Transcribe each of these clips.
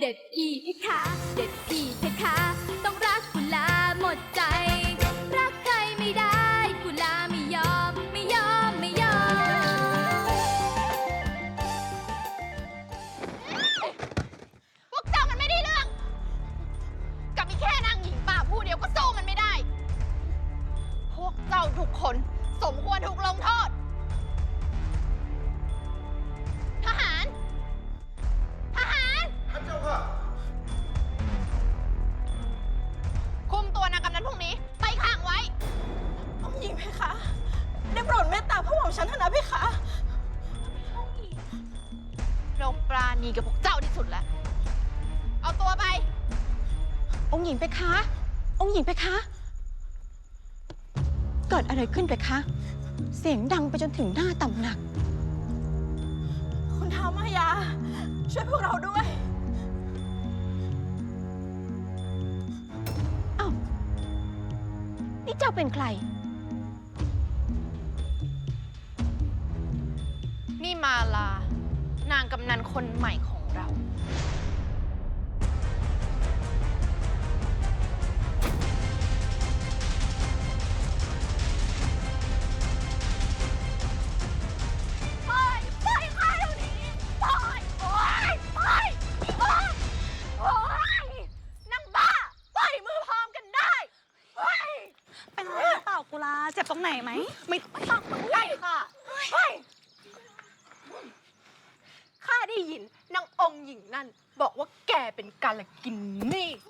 เด็ดอีกค่ะ เด็ดอีกค่ะต้อง ปราณีกับพวกเจ้าที่สุดแล้ว เอาตัวไป องค์หญิงเพคะ องค์หญิงเพคะ เกิดอะไรขึ้นเพคะ เสียงดังไปจนถึงหน้าตำหนัก คุณท้าวมายา ช่วยพวกเราด้วยอ้าวนี่เจ้าเป็นใคร นี่มาลา นางกำนันคนใหม่ กาลกินนี่นี่มัน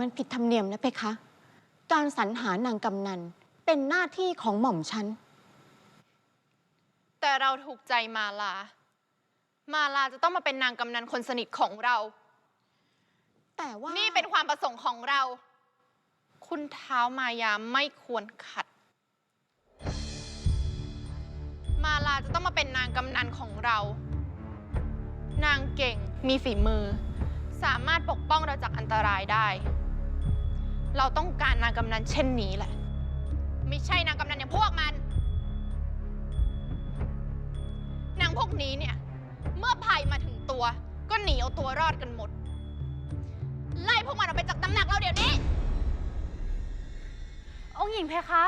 มันผิดธรรมเนียมนะเพคะ การสรรหานางกำนันเป็นหน้าที่ของหม่อมฉัน แต่เราถูกใจมาลา มาลาจะต้องมาเป็นนางกำนันคนสนิทของเรา แต่ว่านี่เป็นความประสงค์ของเรา คุณเท้ามายาไม่ควรขัด มาลาจะต้องมาเป็นนางกำนันของเรา นางเก่งมีฝีมือ สามารถปกป้องเราจากอันตรายได้ เราต้องการนางกำนันเช่นนี้แหละ ไม่ใช่นางกำนันอย่างพวกมัน นางพวกนี้เนี่ย เมื่อภัยมาถึงตัว ก็หนีเอาตัวรอดกันหมด ไล่พวกมันออกไปจากตำหนักเราเดี๋ยวนี้ องค์หญิงเพคะ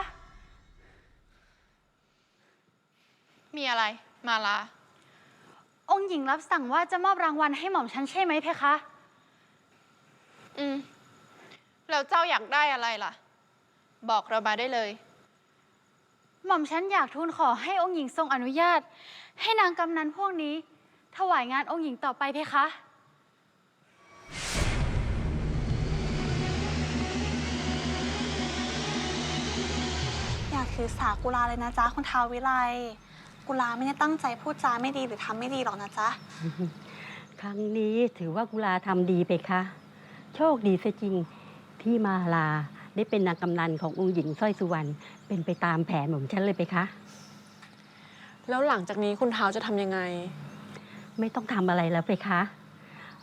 มีอะไร มาลา องค์หญิงรับสั่งว่าจะมอบรางวัลให้หม่อมฉันใช่ไหมเพคะ อืม แล้วเจ้าอยากได้อะไรล่ะ บอกเรามาได้เลย หม่อมฉันอยากทูลขอให้องค์หญิงทรงอนุญาต ให้นางกำนันพวกนี้ ถวายงานองค์หญิงต่อไปเพคะ อย่าถือสากุลาเลยนะจ๊ะคุณท้าววิไล กุลาไม่ได้ตั้งใจพูดจาไม่ดีหรือทำไม่ดีหรอกนะจ๊ะ ครั้งนี้ถือว่ากุลาทำดีไปคะ โชคดีเสียจริง ที่มาลาได้เป็นนางกำนันขององค์หญิงสร้อยสุวรรณเป็นไปตามแผนของฉันเลยไปคะ แล้วหลังจากนี้คุณเท้าจะทำยังไง ไม่ต้องทำอะไรแล้วไปคะ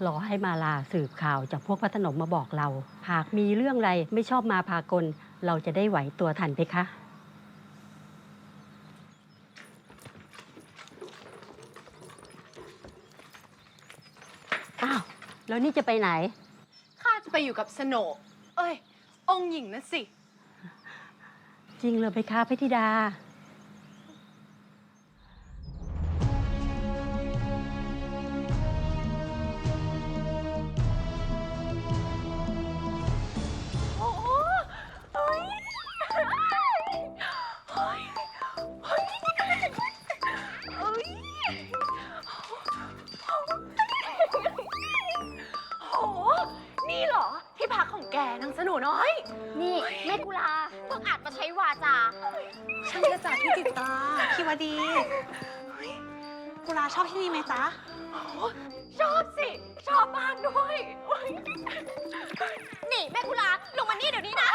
รอให้มาลาสืบข่าวจากพวกพระโขนมมาบอกเรา หากมีเรื่องอะไรไม่ชอบมาพากล เราจะได้ไหวตัวทันไปคะ อ้าว แล้วนี่จะไปไหน ข้าจะไปอยู่กับสโหน เอ้ย องค์หญิงนะสิ จริงเลยไปคะพระธิดาาชอบที่นี่ไหมจ๊ะ ชอบสิ ชอบมากด้วยนี่แม่กุลาลงมานี่เดี๋ยวนี้นะ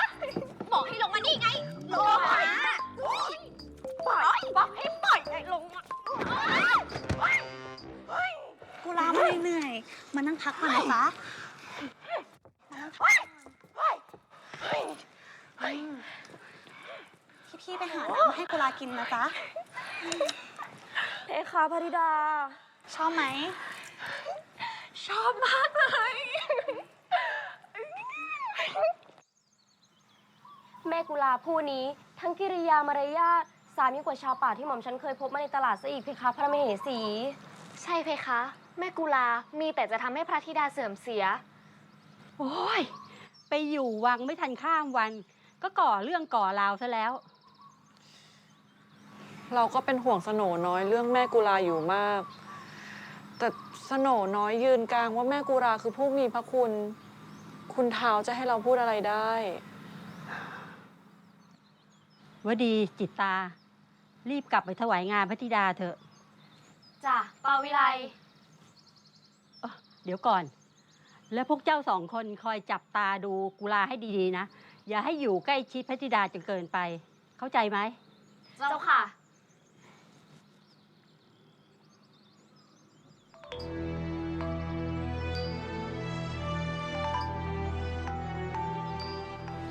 บอกให้ลงมานี่ไงลงมาปล่อยบอกให้ปล่อยไงลงมากุลาไม่เหนื่อย มานั่งพักก่อนนะจ๊ะพี่ๆไปหาน้ำให้กุลากินนะจ๊ะ เอคะพริดา ชอบไหม ชอบมากเลย แม่กุลาผู้นี้ทั้งกิริยามารยาทสามยิ่งกว่าชาวป่าที่หม่อมฉันเคยพบมาในตลาดซะอีกเพคะพระมเหสี ใช่เพคะ แม่กุลา มีแต่จะทำให้พระธิดาเสื่อมเสีย โอ้ย ไปอยู่วังไม่ทันข้ามวัน ก็ก่อเรื่องก่อราวซะแล้ว เราก็เป็นห่วงสโหนน้อยเรื่องแม่กุลาอยู่มาก แต่สโหนน้อยยืนกลางว่าแม่กุลาคือผู้มีพระคุณ คุณเท้าจะให้เราพูดอะไรได้วดีจิตตา รีบกลับไปถวายงานพระธิดาเถอะ จ้ะปาวิไลเอ้อเดี๋ยวก่อน แล้วพวกเจ้าสองคนคอยจับตาดูกุลาให้ดีๆนะ อย่าให้อยู่ใกล้ชิดพระธิดาจนเกินไป เข้าใจไหม เจ้าค่ะ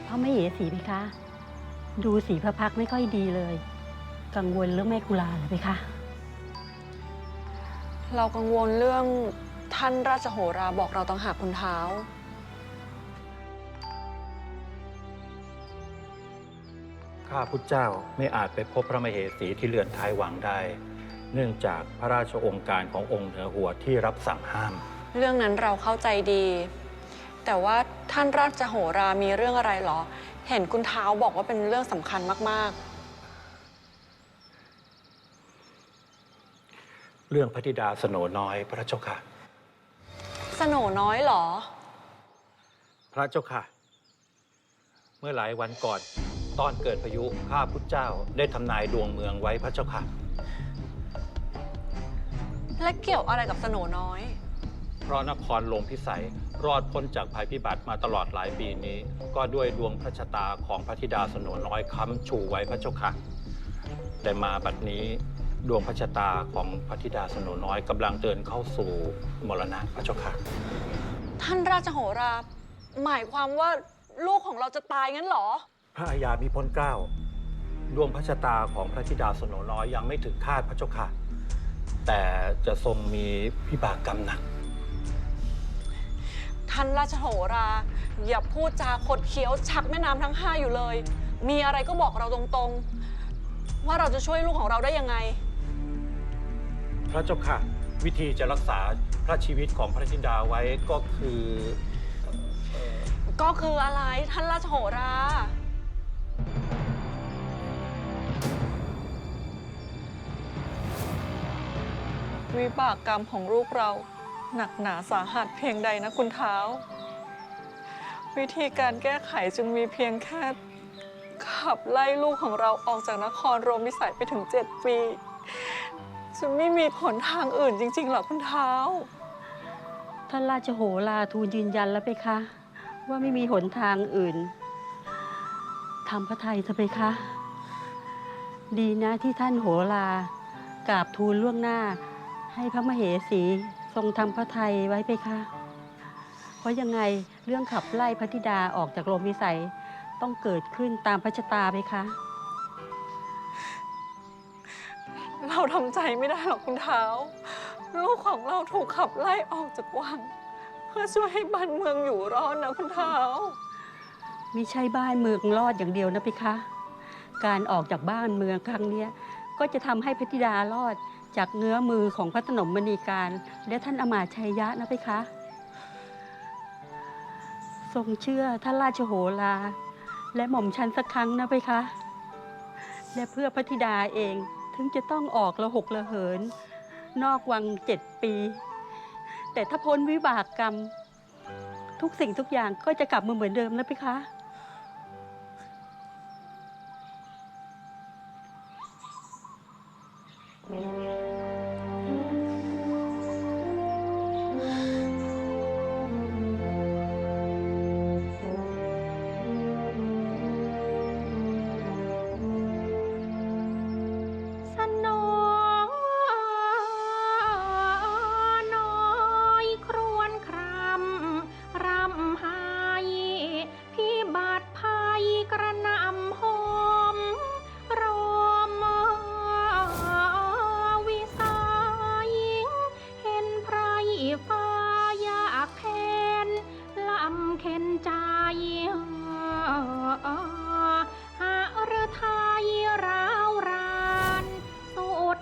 พราะไม่เหสีไปคะ ดูสีพระพักตร์ไม่ค่อยดีเลย กังวลเรื่องแม่กุลาเหรือไปคะ เรากังวลเรื่องท่านราชโหราบอกเราต้องหากคุณเท้า ข้าพุทธเจ้าไม่อาจไปพบพระมเหสีที่เรือนท้ายวังได้ เนื่องจากพระราชองค์การขององค์เหนือหัวที่รับสั่งห้าม เรื่องนั้นเราเข้าใจดี แต่ว่าท่านราชโหรามีเรื่องอะไรเหรอ เห็นคุณเท้าบอกว่าเป็นเรื่องสำคัญมากเรื่องพระธิดาสโนน้อยพระเจ้าค่ะๆสโหนน้อยเหรอ พระเจ้าค่ะ เมื่อหลายวันก่อน ตอนเกิดพายุข้าพุทธเจ้าได้ทำนายดวงเมืองไว้พระเจ้าค่ะ และเกี่ยวอะไรกับสโหนน้อย เพราะนครหลวงพิสัยรอดพ้นจากภัยพิบัติมาตลอดหลายปีนี้ ก็ด้วยดวงพระชะตาของพระธิดาสโนน้อยค้ำชูไว้พระเจ้าค่ะ แต่มาบัดนี้ดวงพระชะตาของพระธิดาสโนน้อยกำลังเดินเข้าสู่มรณะพระเจ้าค่ะ ท่านราชโหรา หมายความว่าลูกของเราจะตายงั้นเหรอ พระอาญามีพ้นเกล้าดวงพระชะตาของพระธิดาสโนน้อยยังไม่ถึงคาดพระเจ้าค่ะ แต่จะทรงมีพิบากกรรมหนัก ท่านราชโหรา อย่าพูดจาคดเคี้ยวชักแม่น้ำทั้งห้าอยู่เลย มีอะไรก็บอกเราตรงๆ ว่าเราจะช่วยลูกของเราได้ยังไง พระเจ้าค่ะ วิธีจะรักษาพระชีวิตของพระธิดาไว้ก็คือ ก็คืออะไรท่านราชโหรา วิบากกรรมของลูกเรา หนักหนาสาหัสเพียงใดนะคุณเท้า วิธีการแก้ไขจึงมีเพียงแค่ ขับไล่ลูกของเราออกจากนครโรมิสัยไปถึง7ปีจะไม่มีผลทางอื่นจริงๆหรอคุณเท้า ท่านราชโหราทูลยืนยันแล้วไปคะ ว่าไม่มีหนทางอื่นทำพระไทยเถอะไปคะ ดีนะที่ท่านโหรากราบทูลล่วงหน้า ให้พระมเหสีทรงทำพระไทยไว้ไปคะ เพราะยังไงเรื่องขับไล่พระธิดาออกจากโรมวิสัยต้องเกิดขึ้นตามพระชะตาไปคะ เราทำใจไม่ได้หรอกคุณเท้า ลูกของเราถูกขับไล่ออกจากวัง เพื่อช่วยให้บ้านเมืองอยู่รอดนะคุณเท้ามิใช่บ้านเมืองรอดอย่างเดียวนะเพคะ การออกจากบ้านเมืองครั้งเนี้ยก็จะทำให้พระธิดารอด จากเงื้อมือของพระสนมมณีการ และท่านอมาตชัยยะนะเพคะ ทรงเชื่อท่านราชโหรา และหม่อมชันสักครั้งนะเพคะ และเพื่อพระธิดาเองถึงจะต้องออกละหกละเหิน นอกวังเจ็ดปี แต่ถ้าพ้นวิบากกรรม ทุกสิ่งทุกอย่างก็จะกลับมาเหมือนเดิมนะเพคะ ยห้อหาฤทัยราวรานสุด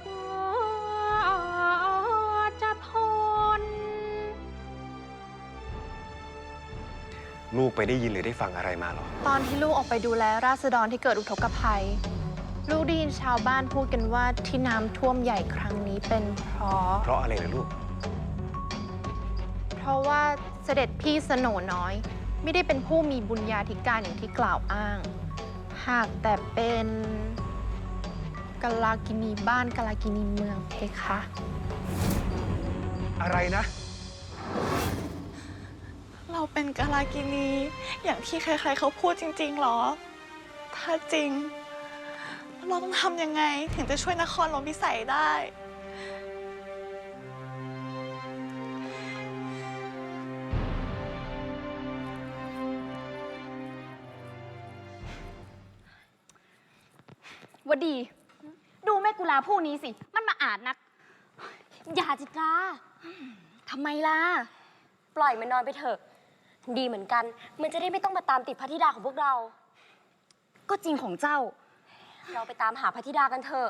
จะทน ลูกไปได้ยินหรือได้ฟังอะไรมาหรอ ตอนที่ลูกออกไปดูแลราษฎรที่เกิดอุทกภัย ลูกได้ยินชาวบ้านพูดกันว่าที่น้ำท่วมใหญ่ครั้งนี้เป็นเพราะ เพราะอะไรเหลูก เพราะว่าเสด็จพี่สโหนน้อย ไม่ได้เป็นผู้มีบุญญาธิการอย่างที่กล่าวอ้าง หากแต่เป็นกาลากินีบ้านกาลากินีเมืองเพคะอะไรนะ เราเป็นกาลากินี อย่างที่ใครๆเขาพูดจริงๆหรอ ถ้าจริง เราต้องทำยังไงถึงจะช่วยนครหลวงพิสัยได้ ดี ดูแม่กุลาผู้นี้สิ มันมาอาจนัก อย่าจิตราทำไมล่ะ ปล่อยมันนอนไปเถอะ ดีเหมือนกัน มันจะได้ไม่ต้องมาตามติดพระธิดาของพวกเรา ก็จริงของเจ้า เราไปตามหาพระธิดากันเถอะ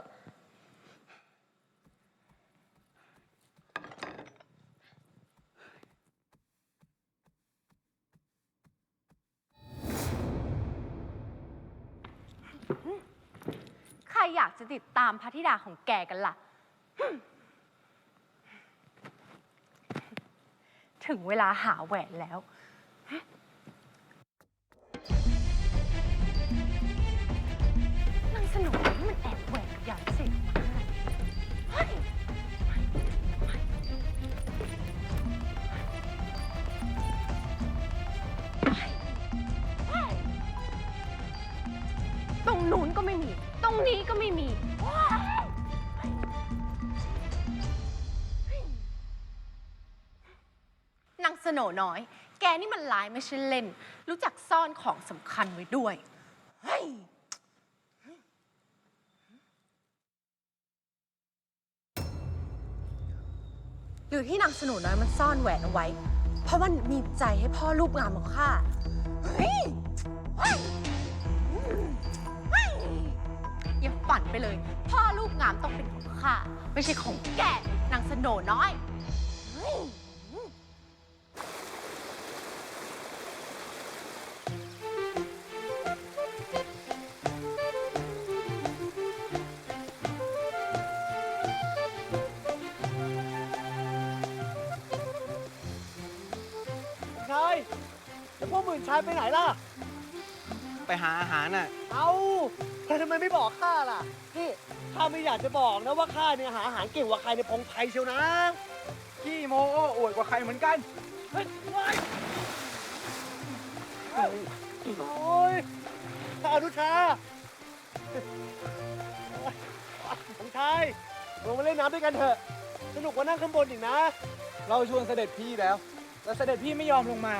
อยากจะติดตามพระธิดาของแกกันล่ะ ถึงเวลาหาแหวนแล้ว นางสนุกนี่มันแอบแหวนใหญ่สิมาเฮ้ยตรงนู้นก็ไม่มี รงนี้ก็ไม่มี นางสโนน้อย แกนี่มันลายไม่ใช่เล่น รู้จักซ่อนของสำคัญไว้ด้วย เฮ้ย หรือที่นางสโหนน้อยมันซ่อนแหวนเอาไว้ เพราะมันมีใจให้พ่อรูปงามของข้า เฮ้ย อย่าฝันไปเลย พ่อรูปงามต้องเป็นของข้า ไม่ใช่ของแกนางสโหนน้อยชายแล้วพวกหมื่นชายไปไหนล่ะ ไปหาอาหารน่ะ เอาแต่ ทำไมไม่บอกข้าล่ะ นี่ข้าไม่อยากจะบอกนะว่าข้าเนี่ยหาอาหารเก่งกว่าใครในพงไพรเชียวนะ ขี้โมโอ้อวดกว่าใครเหมือนกัน เฮ้ยว้ายโอ้ยข้าอนุชาผมชายลงมาเล่นน้ำด้วยกันเถอะ สนุกกว่านั่งข้างบนอีกนะ เราชวนเสด็จพี่แล้วแต่เสด็จพี่ไม่ยอมลงมา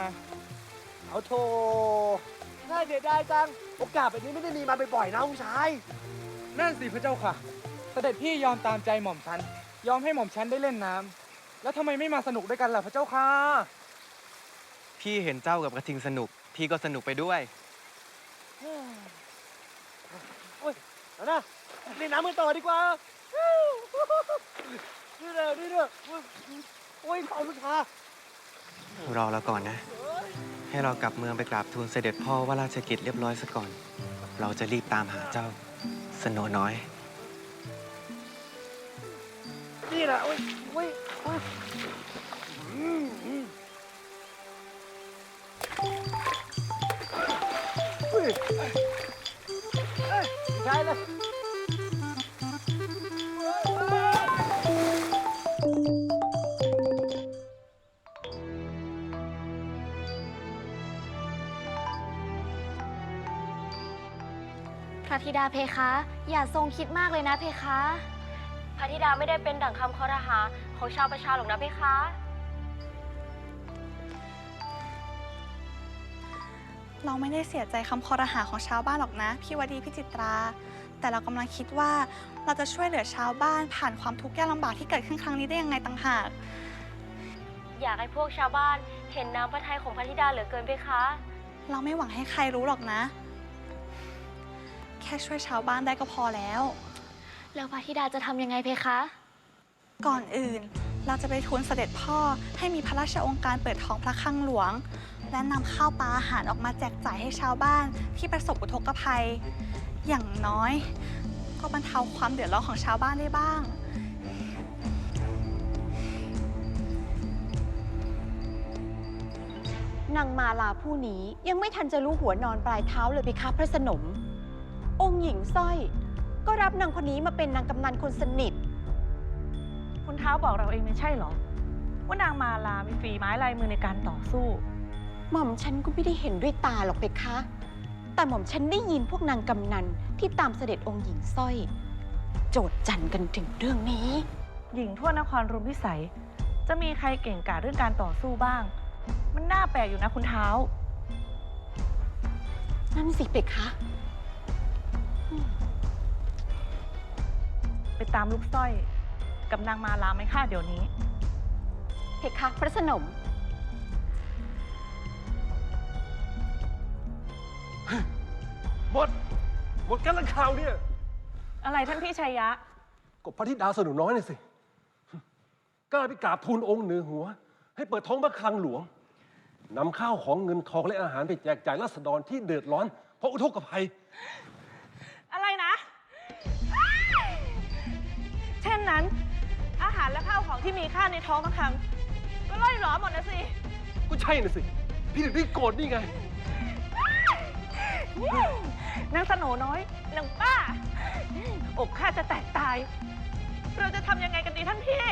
เอาโท น่าเสียดายจัง โอกาสแบบนี้ไม่ได้มีมาบ่อยๆนะคุณชาย นั่นสิพระเจ้าค่ะ เสด็จพี่ยอมตามใจหม่อมฉัน ยอมให้หม่อมฉันได้เล่นน้ำแล้วทำไมไม่มาสนุกด้วยกันล่ะพระเจ้าค่ะ พี่เห็นเจ้ากับกระทิงสนุก พี่ก็สนุกไปด้วย โอ้ยเอานะเล่นน้ำกันต่อดีกว่านี่เด้อนี่เด้อโอ้ยขอบคุณค่ะรอเราก่อนนะ ให้เรากลับเมืองไปกราบทูลเสด็จพ่อว่าราชกิจเรียบร้อยซะก่อน เราจะรีบตามหาเจ้า สโนน้อย นี่แหละโอ้ยโอ้ยโอ้ยอืมอืมเฮ้ยเอ้ยใช่เลย ดาเพคะ อย่าทรงคิดมากเลยนะเพคะพระธิดาไม่ได้เป็นดั่งคำคอรหาของชาวประชาหรอกนะเพคะ เราไม่ได้เสียใจคำคอรหาของชาวบ้านหรอกนะ พี่วดีพี่จิตรา แต่เรากำลังคิดว่าเราจะช่วยเหลือชาวบ้านผ่านความทุกข์ยากลำบากที่เกิดขึ้นครั้งนี้ได้ยังไงต่างหาก อยากให้พวกชาวบ้านเห็นน้ำพระทัยของพระธิดาเหลือเกินเพคะ เราไม่หวังให้ใครรู้หรอกนะ แค่ช่วยชาวบ้านได้ก็พอแล้ว แล้วพระธิดาจะทำยังไงเพคะ ก่อนอื่นเราจะไปทูลเสด็จพ่อให้มีพระราชองค์การเปิดท้องพระคลังหลวงแและนำข้าวปลาอาหารออกมาแจกจ่ายให้ชาวบ้านที่ประสบอุทกภัย อย่างน้อย ก็บรรเทาความเดือดร้อนของชาวบ้านได้บ้าง นางมาลาผู้นี้ยังไม่ทันจะรู้หัวนอนปลายเท้าเลยไปคะพระสนม องค์หญิงสร้อย ก็รับนางคนนี้มาเป็นนางกำนันคนสนิท คุณเท้าบอกเราเองไม่ใช่เหรอ ว่านางมาลามีฝีไม้ลายมือในการต่อสู้ หม่อมฉันก็ไม่ได้เห็นด้วยตาหรอกเพคะ แต่หม่อมฉันได้ยินพวกนางกำนันที่ตามเสด็จองค์หญิงสร้อย โจดจันกันถึงเรื่องนี้ หญิงทั่วนครรุมพิสัย จะมีใครเก่งกาจเรื่องการต่อสู้บ้าง มันน่าแปลกอยู่นะคุณเท้า นั่นสิเพคะ ไปตามลูกสร้อย กับนางมาลาไหมค่าเดี๋ยวนี้ เพคะพระสนม หมด หมดกันละข่าวเนี่ย อะไรท่านพี่ชัยยะก็พระธิดาสนุน้อยนี่สิ กล้าไปกราบทูลองค์เหนือหัว ให้เปิดท้องพระคลังหลวงนำข้าวของเงินทองและอาหารไปแจกจ่ายราษฎรที่เดือดร้อน เพราะอุทกภัย นนั้น อาหารและข้าวของที่มีค่าในท้องพระคลังก็ล่อยหลอหมดนะสิ ก็ใช่น่ะสิ พี่ถึงได้โกรธนี่ไง นางสโหนน้อยนางป้า อกข้าจะแตกตาย เราจะทำยังไงกันดีท่านพี่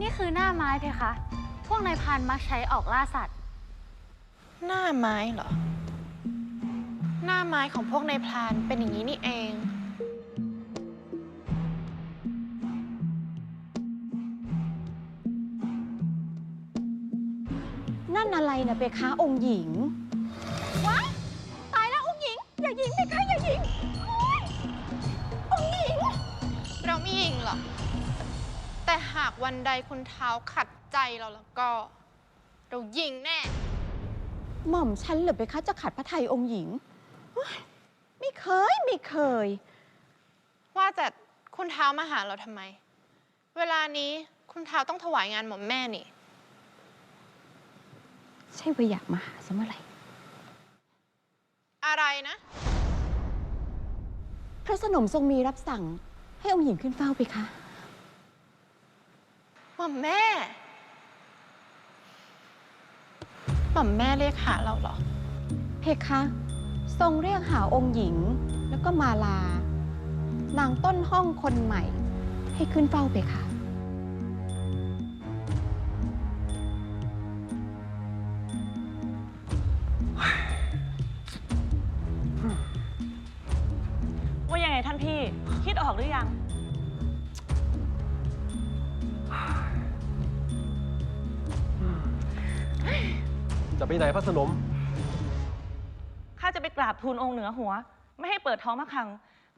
นี่คือหน้าไม้เพคะ พวกนายพรานมักใช้ออกล่าสัตว์ หน้าไม้เหรอ หน้าไม้ของพวกนายพรานเป็นอย่างนี้นี่เอง นั่นอะไรนะเพคะองค์หญิง ว้ายตายแล้วองค์หญิง อย่ายิงเพคะอย่ายิงโอ๊ยองค์หญิง เราไม่ยิงหรอก แต่หากวันใดคุณเท้าขัดใจเราแล้วก็ เรายิงแน่ หม่อมฉันเหรือเพคะจะขัดพระทัยองค์หญิงเฮ้ยไม่เคยไม่เคย ว่าแต่คุณเท้ามาหาเราทำไม เวลานี้คุณเท้าต้องถวายงานหม่อมแม่นี่ ใช่ว่าอยากมาหาซะเมื่อไหร่ อะไรนะ พระสนมทรงมีรับสั่งให้องค์หญิงขึ้นเฝ้าเพคะ หม่อมแม่ หม่อมแม่เรียกหาเราเหรอ เพคะ ทรงเรียกหาองค์หญิง แล้วก็มาลา นางต้นห้องคนใหม่ ให้ขึ้นเฝ้าเพคะว่ายังไงท่านพี่ คิดออกหรือยัง จะไปไหนพระสนม ข้าจะไปกราบทูลองค์เหนือหัว ไม่ให้เปิดท้องพระคลัง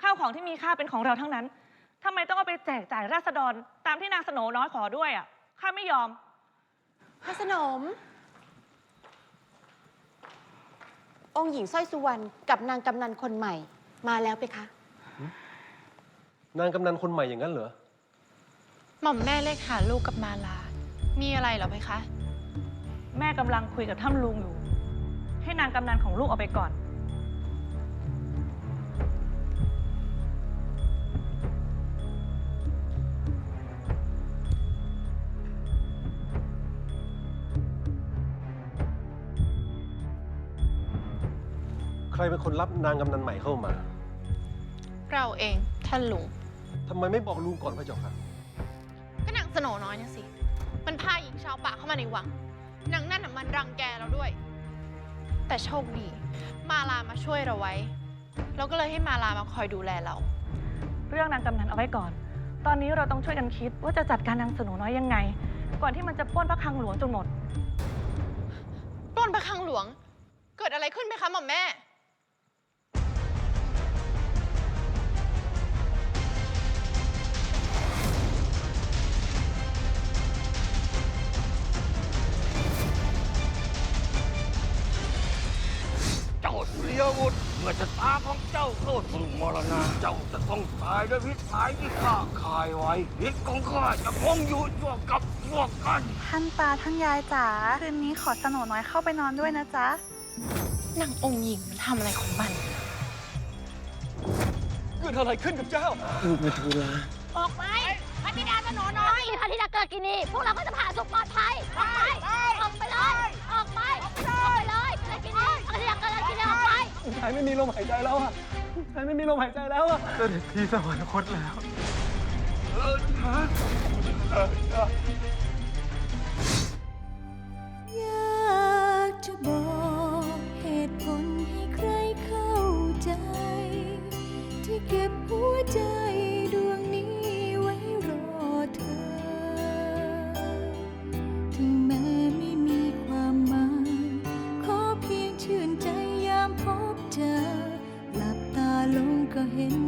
ข้าวของที่มีค่าเป็นของเราทั้งนั้นทำไมต้องเอาไปแจกจ่ายราษฎรตามที่นางสโหนน้อยขอด้วยอะข้าไม่ยอม พระสนม องค์หญิงสร้อยสุวรรณกับนางกำนันคนใหม่ มาแล้วเพคะ นางกำนันคนใหม่อย่างนั้นเหรอ หม่อมแม่เรียกหาลูกกับมาลา มีอะไรเหรอไหมคะ แม่กำลังคุยกับท่านลุงอยู่ ให้นางกำนันของลูกเอาไปก่อน ใครเป็นคนรับนางกำนันใหม่เข้ามาเราเองท่านลุงทำไมไม่บอกลุงก่อนพระเจ้าค่ะ ก็นางสโหนน้อยนะสิ มันพาหญิงชาวป่าเข้ามาในวังนางนั่นน่ะ มันรังแกเราด้วย แต่โชคดี มาลามาช่วยเราไว้ เราก็เลยให้มาลามาคอยดูแลเรา เรื่องนางกำนันเอาไว้ก่อน ตอนนี้เราต้องช่วยกันคิดว่าจะจัดการนางสโหนน้อยยังไง ก่อนที่มันจะปล้นพระคลังหลวงจนหมด ปล้นพระคลังหลวง เกิดอะไรขึ้นไหมคะหม่อมแม่ เจ้าสุริยวุฒิเมื่อชะตาของเจ้าาเข้าสู่มรณะเจ้าจะต้องตายด้วยพิษสายที่ข้าคายไว้พิษของข้าจะคงอยู่ชั่วกับชั่วกัน ท่านตาท่านยายจ๋าคืนนี้ขอสโนน้อยเข้าไปนอนด้วยนะจ๊ะนางองค์หญิงมันทำอะไรของมัน เกิดอะไรขึ้นกับเจ้าลูกมาทูลาออกไปพระธิดาสโนน้อยพระธิดาเกิดกินีพวกเราก็จะผ่าสุขปลอดภัยออกไป อกไปชายไม่มีลมหายใจแล้วอะชายไม่มีลมหายใจแล้วอะเสด็จพี่สวรรคตแล้วอยากจะบอกเหตุผลให้ใครเข้าใจ ที่เก็บหัวใจ ก็เห็น